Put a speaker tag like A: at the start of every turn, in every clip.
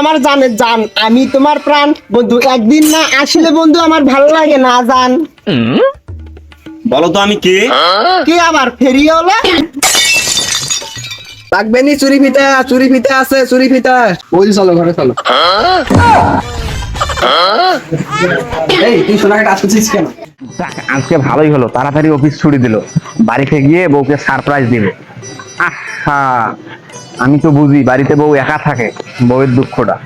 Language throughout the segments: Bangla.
A: আমার জানের জান আমি তোমার প্রাণ। বন্ধু একদিন না আসলে বন্ধু আমার ভালো লাগে না জান।
B: বলো তো আমি কে?
A: কে আবার ফেরিওলা
C: লাগবে নি চুরি ফিতা চুরি ফিতা আছে চুরি ফিতা। বৌদি চলো ঘরে চলো। এই তুই সোনাকে টাচ করছিস কেন?
D: আজকে ভালোই হলো। তাড়াতাড়ি অফিস ছুটি দিল। বাড়িতে গিয়ে বউকে সারপ্রাইজ দিবে। আহা! আমি তো বুঝি বাড়িতে বউ একা থাকে বউয়ের দুঃখটা।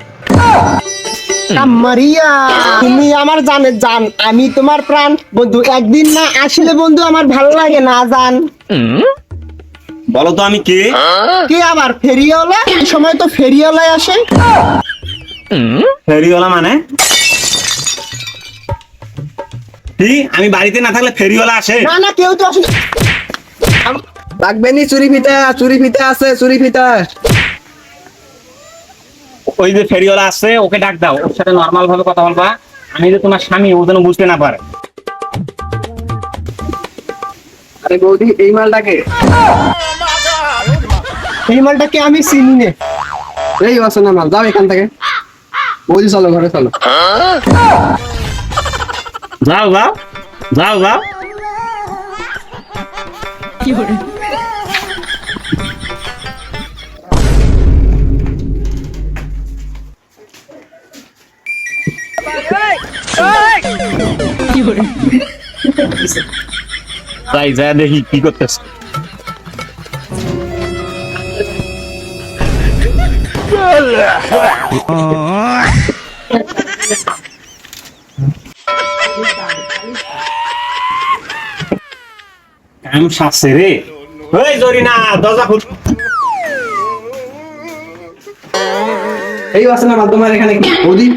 A: মারিয়া তুমি আমার জানের জান আমি তোমার প্রাণ। বন্ধু একদিন না আসলে বন্ধু আমার ভালো লাগে না জান।
B: বলো তো আমি কে?
A: কে আবার ফেরিওলা এই সময় তো ফেরিওলাই আসে।
B: ফেরিওয়ালা মানে? কি? আমি বাড়িতে না থাকলে ফেরিওয়ালা আসে?
A: না না কেউ তো আসে না।
C: চুরি ফিতা চুরি ফিতা আছে চুরি ফিতা।
B: ওই যে ফেরিওয়ালা আসছে ওকে ডাক দাও ওর সাথে নর্মাল ভাবে কথা বলবা। আমি যে তোমার স্বামী ও যেন বুঝতে না পারে।
C: আরে বৌদি এই মালটাকে।
A: এই মালটাকে আমি চিনি নে।
C: এই বাসনা মাল যাও এখান থেকে। বৌদি চলো ঘরে চলো।
B: যাও যাও। যাও যাও। তাই যা দেখি কি করতেছে কাম সারছে রে ওই জরিনা দরজা
C: এই বাসনা মাল তোমার এখানে কি?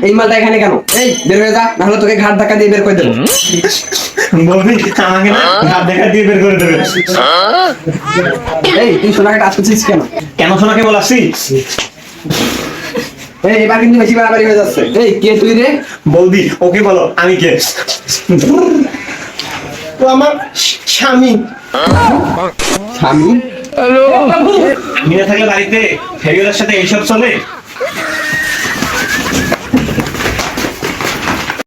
C: এই মালটা এখানে কেন? এই বের হয়ে যা নাহলে তোকে ঘাট ধাক্কা দিয়ে বের করে দেবো।
B: বলবি আমাকে না হাত দেখা দিয়ে বের করে দেবে।
C: এই তুই সোনাকে টাচ করছিস কেন?
B: কেন সোনাকে বলাসি
C: এই এবার কিন্তু বেশি বাড়াবাড়ি হয়ে যাচ্ছে। এই কে তুই রে?
B: বৌদি ওকে বলো আমি কে?
A: তো আমার স্বামী।
C: স্বামী?
B: হ্যালো আমি না থাকলে বাড়িতে ফেরিওয়ালার সাথে এইসব চলে?